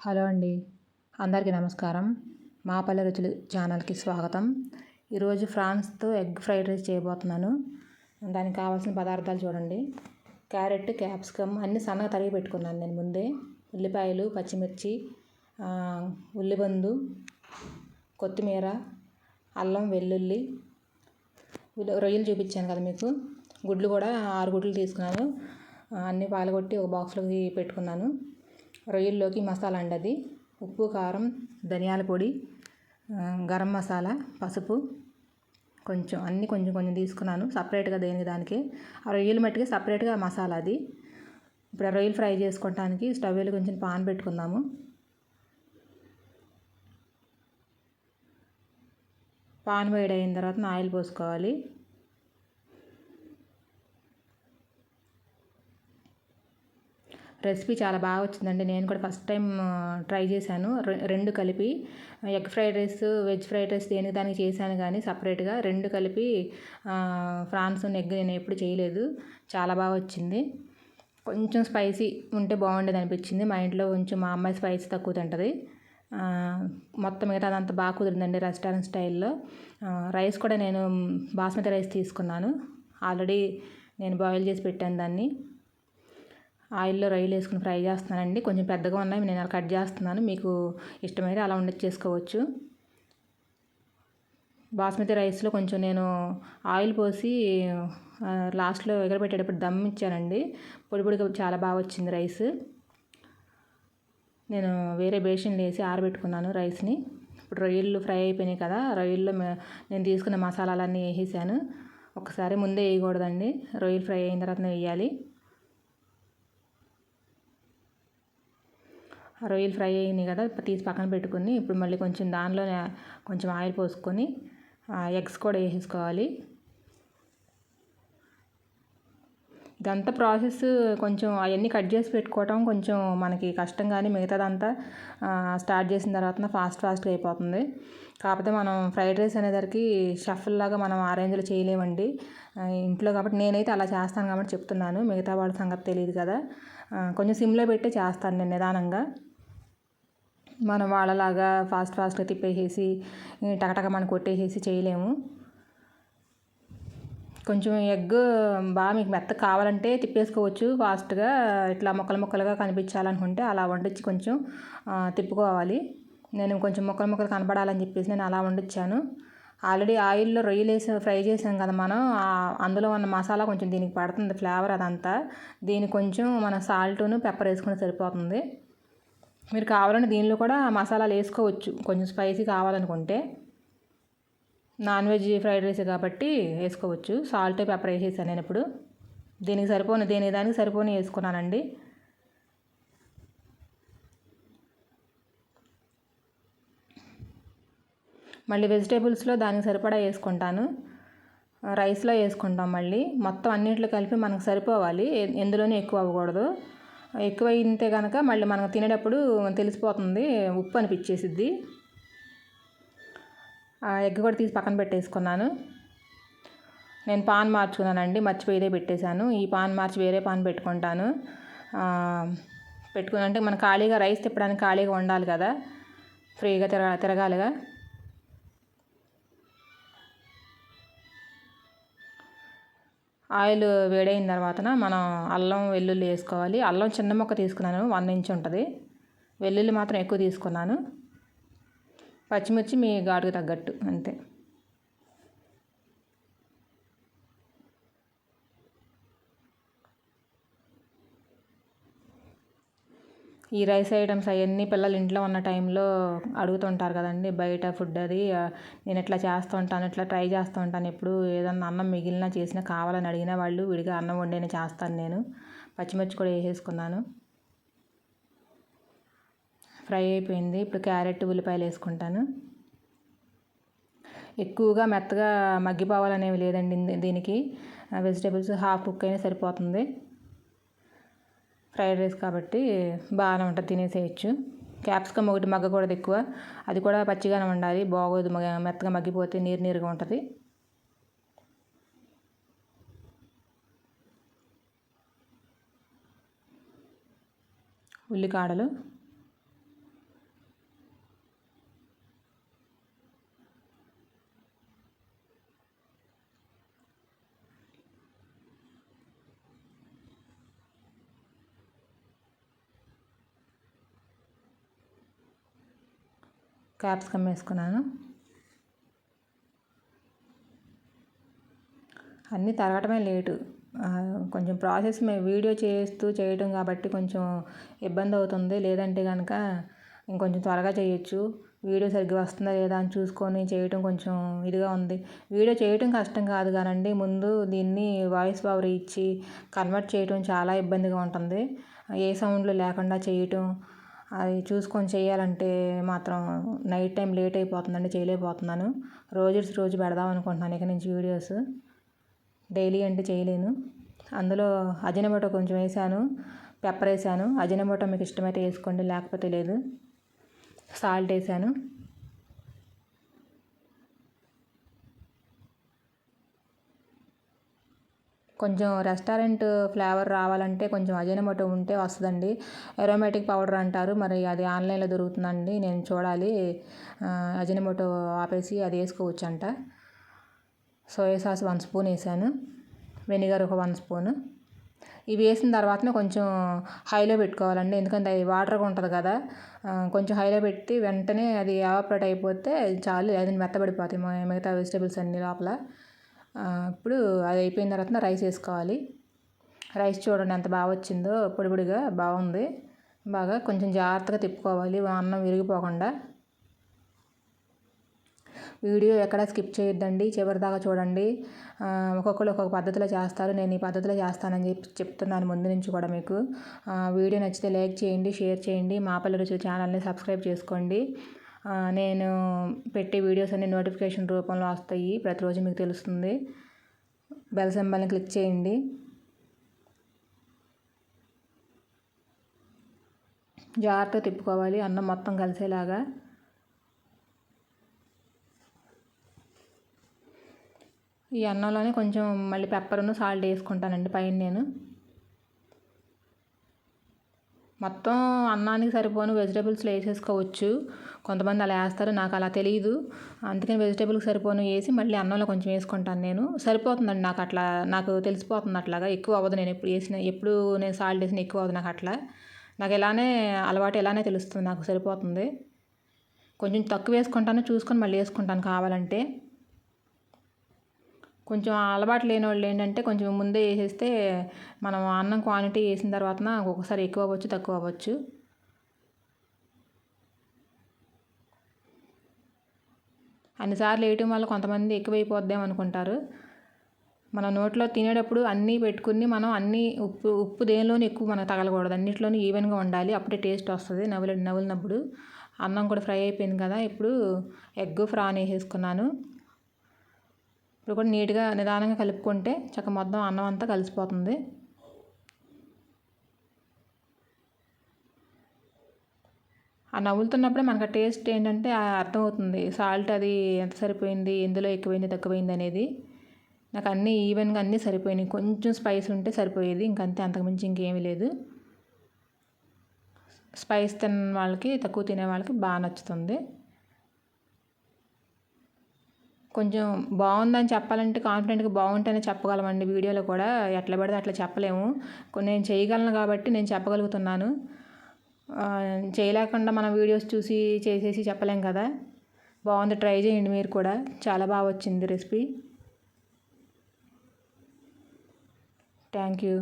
Hello అండి. అందరికీ నమస్కారం. మా పల్లె రుచులు ఛానల్కి స్వాగతం. ఈరోజు ఫ్రాన్స్తో ఎగ్ ఫ్రైడ్ రైస్ చేయబోతున్నాను. దానికి కావాల్సిన పదార్థాలు చూడండి. క్యారెట్ క్యాప్సికమ్ అన్నీ సన్నగా తరిగి పెట్టుకున్నాను నేను ముందే. ఉల్లిపాయలు పచ్చిమిర్చి ఉల్లిబందు కొత్తిమీర అల్లం వెల్లుల్లి. రొయ్యలు చూపించాను కదా మీకు. గుడ్లు కూడా ఆరు గుడ్లు తీసుకున్నాను. అన్నీ పాలగొట్టి ఒక బాక్స్లోకి పెట్టుకున్నాను. రొయ్యల్లోకి మసాలా అండి అది ఉప్పు కారం ధనియాల పొడి గరం మసాలా పసుపు కొంచెం అన్నీ కొంచెం కొంచెం తీసుకున్నాను. సపరేట్గా దేని దానికి. ఆ రొయ్యలు మట్టికి సపరేట్గా మసాలా అది. ఇప్పుడు ఆ రొయ్యలు ఫ్రై చేసుకోవటానికి స్టవ్ కొంచెం పాన్ పెట్టుకుందాము. పాన్ వేడి అయిన తర్వాత ఆయిల్ పోసుకోవాలి. రెసిపీ చాలా బాగా వచ్చిందండి. నేను కూడా ఫస్ట్ టైం ట్రై చేశాను. రెండు కలిపి egg fried rice veg fried rice దేనికి దానికి చేశాను కానీ సపరేట్గా రెండు కలిపి ఫ్రాన్స్ ఎగ్ నేను ఎప్పుడు చేయలేదు. చాలా బాగా వచ్చింది. కొంచెం స్పైసీ ఉంటే బాగుండేది అనిపించింది. మా ఇంట్లో కొంచెం మా అమ్మాయి స్పైసీ తక్కువ తింటుంది. మొత్తం మిగతా అదంతా బాగా కుదిరిందండి రెస్టారెంట్ స్టైల్లో. రైస్ కూడా నేను బాస్మతి రైస్ తీసుకున్నాను. ఆల్రెడీ నేను బాయిల్ చేసి పెట్టాను దాన్ని. ఆయిల్లో రొయ్యలు వేసుకుని ఫ్రై చేస్తున్నానండి. కొంచెం పెద్దగా ఉన్నాయి. నేను అలా కట్ చేస్తున్నాను. మీకు ఇష్టమైతే అలా చేసుకోవచ్చు. బాస్మతి రైస్లో కొంచెం నేను ఆయిల్ పోసి లాస్ట్లో ఎగరబెట్టేటప్పుడు దమ్ ఇచ్చానండి. పొడి పొడిగా చాలా బాగా వచ్చింది రైస్. నేను వేరే బేషన్లు వేసి ఆరబెట్టుకున్నాను రైస్ని. ఇప్పుడు రొయ్యలు ఫ్రై అయిపోయినాయి కదా రొయ్యల్లో నేను తీసుకున్న మసాలాలన్నీ వేసేసాను. ఒకసారి ముందే వేయకూడదండి. రొయ్యలు ఫ్రై అయిన తర్వాత వేయాలి. రొయ్యలు ఫ్రై అయ్యింది కదా తీసి పక్కన పెట్టుకుని ఇప్పుడు మళ్ళీ కొంచెం దానిలో కొంచెం ఆయిల్ పోసుకొని ఎగ్స్ కూడా వేసేసుకోవాలి. ఇదంతా ప్రాసెస్ కొంచెం అవన్నీ కట్ చేసి పెట్టుకోవటం కొంచెం మనకి కష్టం కానీ మిగతాదంతా స్టార్ట్ చేసిన తర్వాత ఫాస్ట్ ఫాస్ట్గా అయిపోతుంది. కాకపోతే మనం ఫ్రైడ్ రైస్ అనేసరికి షఫల్లాగా మనం ఆ రేంజ్లో చేయలేమండి. ఇంట్లో కాబట్టి నేనైతే అలా చేస్తాను కాబట్టి చెప్తున్నాను. మిగతా వాళ్ళ సంగతి తెలియదు కదా. కొంచెం సిమ్లో పెట్టే చేస్తాను నేను నిదానంగా. మనం వాళ్ళలాగా ఫాస్ట్ ఫాస్ట్గా తిప్పేసేసి టకటక మనం కొట్టేసేసి చేయలేము. కొంచెం ఎగ్ బాగా మీకు మెత్త కావాలంటే తిప్పేసుకోవచ్చు. ఫాస్ట్గా ఇట్లా ముక్కలు ముక్కలుగా కనిపించాలనుకుంటే అలా వండించి కొంచెం తిప్పుకోవాలి. నేను కొంచెం ముక్కలు ముక్కలు కనపడాలని చెప్పేసి నేను అలా వండించాను ఆల్రెడీ ఆయిల్లో రొయ్యలు వేసి ఫ్రై చేసాం కదా మనం అందులో ఉన్న మసాలా కొంచెం దీనికి పడుతుంది ఫ్లేవర్ అదంతా. దీనికి కొంచెం మన సాల్ట్ను పెప్పర్ వేసుకుంటే సరిపోతుంది. మీరు కావాలంటే దీనిలో కూడా మసాలాలు వేసుకోవచ్చు. కొంచెం స్పైసీ కావాలనుకుంటే. నాన్ వెజ్ ఫ్రైడ్ రైస్ కాబట్టి వేసుకోవచ్చు. సాల్ట్ పెప్పర్ వేసేసాను నేను ఇప్పుడు. దీనికి సరిపోను దేని దానికి సరిపోని వేసుకున్నానండి. మళ్ళీ వెజిటేబుల్స్లో దానికి సరిపడా వేసుకుంటాను. రైస్లో వేసుకుంటాం మళ్ళీ. మొత్తం అన్నింటిలో కలిపి మనకు సరిపోవాలి. ఎందులోనే ఎక్కువ అవ్వకూడదు. ఎక్కువ కనుక మళ్ళీ మనం తినేటప్పుడు తెలిసిపోతుంది ఉప్పు అనిపించేసిద్ది. ఎగ్ కూడా తీసి పక్కన పెట్టేసుకున్నాను. నేను పాన్ మార్చుకున్నానండి మర్చిపోయిదే పెట్టేశాను. ఈ పాన్ మార్చి వేరే పాన్ పెట్టుకుంటాను. పెట్టుకుని అంటే మనం ఖాళీగా రైస్ తిప్పడానికి ఖాళీగా ఉండాలి కదా ఫ్రీగా తిరగా తిరగాలిగా ఆయిల్ వేడైన తర్వాత మనం అల్లం వెల్లుల్లి వేసుకోవాలి. అల్లం చిన్న మొక్క తీసుకున్నాను. వన్ ఇంచ్ ఉంటుంది. వెల్లుల్లి మాత్రం ఎక్కువ తీసుకున్నాను. పచ్చిమిర్చి మీ ఘాటుకు తగ్గట్టు అంతే. ఈ రైస్ ఐటమ్స్ అవన్నీ పిల్లలు ఇంట్లో ఉన్న టైంలో అడుగుతుంటారు కదండి బయట ఫుడ్ అది నేను ఇట్లా చేస్తూ ఉంటాను ఇట్లా ట్రై చేస్తూ ఉంటాను ఎప్పుడు ఏదన్నా అన్నం మిగిలిన చేసినా కావాలని అడిగిన వాళ్ళు విడిగా అన్నం వండేనే చేస్తాను నేను. పచ్చిమిర్చి కూడా వేసేసుకున్నాను. ఫ్రై అయిపోయింది ఇప్పుడు క్యారెట్ ఉల్లిపాయలు వేసుకుంటాను. ఎక్కువగా మెత్తగా మగ్గిపోవాలనేవి లేదండి దీనికి. వెజిటేబుల్స్ హాఫ్ కుక్ అయినా సరిపోతుంది. ఫ్రైడ్ రైస్ కాబట్టి బాగానే ఉంటుంది తినేసేయచ్చు. క్యాప్సికమ్ ఒకటి మగ్గకూడదు ఎక్కువ. అది కూడా పచ్చిగానే ఉండాలి. బాగోదు మెత్తగా మగ్గిపోతే నీరు నీరుగా ఉంటుంది. ఉల్లికాడలు. క్యాప్సికమ్ వేసుకున్నాను. అన్నీ తరగటమే లేటు. కొంచెం ప్రాసెస్ మేము వీడియో చేస్తూ చేయటం కాబట్టి కొంచెం ఇబ్బంది అవుతుంది. లేదంటే కనుక ఇంకొంచెం త్వరగా చేయొచ్చు. వీడియో సరిగ్గా వస్తుందా లేదా అని చూసుకొని చేయటం కొంచెం ఇదిగా ఉంది. వీడియో చేయటం కష్టం కాదు కానండి. ముందు దీన్ని వాయిస్ ఓవర్ ఇచ్చి కన్వర్ట్ చేయటం చాలా ఇబ్బందిగా ఉంటుంది. ఏ సౌండ్లు లేకుండా చేయటం అది చూసుకొని చేయాలంటే మాత్రం నైట్ టైం లేట్ అయిపోతుందండి చేయలేకపోతున్నాను. రోజు రోజు పెడదాం అనుకుంటున్నాను ఇక నుంచి వీడియోస్. డైలీ అంటే చేయలేను. అందులో అజినమోటో కొంచెం వేసాను పెప్పర్ వేసాను. అజినమోటో మీకు ఇష్టమైతే వేసుకోండి లేకపోతే లేదు. సాల్ట్ వేసాను. కొంచెం రెస్టారెంట్ ఫ్లేవర్ రావాలంటే కొంచెం అజినమోటో ఉంటే వస్తుందండి. అరోమాటిక్ పౌడర్ అంటారు. మరి అది ఆన్లైన్లో దొరుకుతుందండి. నేను చూడాలి. అజినమోటో ఆపేసి అది వేసుకోవచ్చు అంట సోయా సాస్ వన్ స్పూన్ వేసాను. వెనిగర్ ఒక వన్ స్పూను. ఇవి వేసిన తర్వాతనే కొంచెం హైలో పెట్టుకోవాలండి. ఎందుకంటే అది వాటర్గా ఉంటుంది కదా. కొంచెం హైలో పెట్టి వెంటనే అది ఎవాపరేట్ అయిపోతే చాలు. అది మెత్తబడిపోతాయి. మిగతా వెజిటేబుల్స్ అన్ని లోపల. ఇప్పుడు అది అయిపోయిన తర్వాత రైస్ వేసుకోవాలి. రైస్ చూడండి ఎంత బాగా వచ్చిందో పొడి పొడిగా బాగుంది. బాగా కొంచెం జాగ్రత్తగా తిప్పుకోవాలి అన్నం విరిగిపోకుండా. వీడియో ఎక్కడ స్కిప్ చేయొద్దండి చివరిదాకా చూడండి. ఒక్కొక్కరు ఒక్కొక్క పద్ధతిలో చేస్తారు నేను ఈ పద్ధతిలో చేస్తానని చెప్పి చెప్తున్నాను ముందు నుంచి కూడా మీకు. వీడియో నచ్చితే లైక్ చేయండి షేర్ చేయండి. మా పల్లె రుచులు ఛానల్ని సబ్స్క్రైబ్ చేసుకోండి. నేను పెట్టే వీడియోస్ అన్ని నోటిఫికేషన్ రూపంలో వస్తాయి. ప్రతిరోజు మీకు తెలుస్తుంది. బెల్ సింబల్ని క్లిక్ చేయండి. జాగ్రత్తగా తిప్పుకోవాలి. అన్నం మొత్తం కలిసేలాగా. ఈ అన్నంలోనే కొంచెం మళ్ళీ పెప్పర్ను సాల్ట్ వేసుకుంటానండి పైన నేను. మొత్తం అన్నానికి సరిపోను వెజిటేబుల్స్లో వేసేసుకోవచ్చు కొంతమంది అలా వేస్తారు నాకు అలా తెలియదు అందుకని వెజిటేబుల్కి సరిపోను వేసి మళ్ళీ అన్నంలో కొంచెం వేసుకుంటాను నేను. సరిపోతుందండి నాకు అట్లా నాకు తెలిసిపోతుంది అట్లాగా. ఎక్కువ అవ్వదు నేను ఎప్పుడు వేసిన ఎప్పుడు నేను సాల్ట్ వేసిన ఎక్కువ అవ్వదు నాకు అట్లా. నాకు ఇలానే అలవాటు ఎలానే తెలుస్తుంది నాకు సరిపోతుంది. కొంచెం తక్కువ వేసుకుంటాను చూసుకొని మళ్ళీ వేసుకుంటాను కావాలంటే. కొంచెం అలవాటు లేని వాళ్ళు ఏంటంటే కొంచెం ముందే వేసేస్తే మనం అన్నం క్వాంటిటీ వేసిన తర్వాత ఒక్కొక్కసారి ఎక్కువ అవ్వచ్చు తక్కువ అవ్వచ్చు. అన్నిసార్లు వేయటం వల్ల కొంతమంది ఎక్కువైపోద్దాం అనుకుంటారు. మన నోట్లో తినేటప్పుడు అన్నీ పెట్టుకుని మనం అన్నీ ఉప్పు ఉప్పు దేనిలోనూ ఎక్కువ మనకు తగలకూడదు. అన్నింటిలోనూ ఈవెన్గా ఉండాలి. అప్పుడే టేస్ట్ వస్తుంది. నవ్వులు నవ్వులినప్పుడు అన్నం కూడా ఫ్రై అయిపోయింది కదా. ఇప్పుడు ఎగ్ ఫ్రాన్ వేసేసుకున్నాను. ఇప్పుడు కూడా నీట్గా నిదానంగా కలుపుకుంటే చక్క మొత్తం అన్నం అంతా కలిసిపోతుంది. ఆ నవ్వులుతున్నప్పుడే మనకు టేస్ట్ ఏంటంటే అర్థమవుతుంది. సాల్ట్ అది ఎంత సరిపోయింది ఎందులో ఎక్కువైంది తక్కువైంది అనేది. నాకు అన్నీ ఈవెన్గా అన్నీ సరిపోయినాయి. కొంచెం స్పైస్ ఉంటే సరిపోయేది. ఇంకంతే అంతకుమించి ఇంకేమీ లేదు. స్పైస్ తిన్న వాళ్ళకి తక్కువ తినే వాళ్ళకి బాగా నచ్చుతుంది. కొంచెం బాగుందని చెప్పాలంటే కాన్ఫిడెంట్గా బాగుంటేనే చెప్పగలమండి. వీడియోలో కూడా ఎట్లా పడితే అట్లా చెప్పలేము. నేను చేయగలను కాబట్టి నేను చెప్పగలుగుతున్నాను. చేయలేకుండా మనం వీడియోస్ చూసి చేసేసి చెప్పలేం కదా. బాగుంది ట్రై చేయండి మీరు కూడా. చాలా బాగా వచ్చింది రెసిపీ. Thank you.